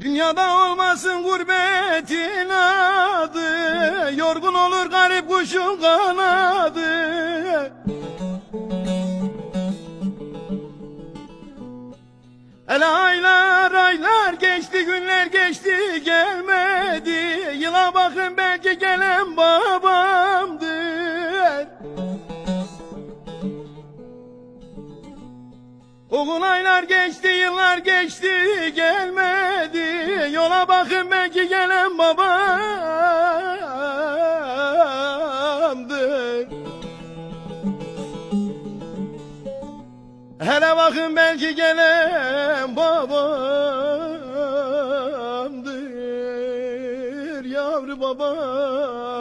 Dünyada olmasın gurbetin adı Yorgun olur garip kuşun kanadı. El aylar aylar geçti günler geçti gelmedi. Yıla bakın belki gelen babamdır. Oğul aylar geçti yıllar Yola bakın belki gelen babamdır. Hele bakın belki gelen babamdır. Yavru babam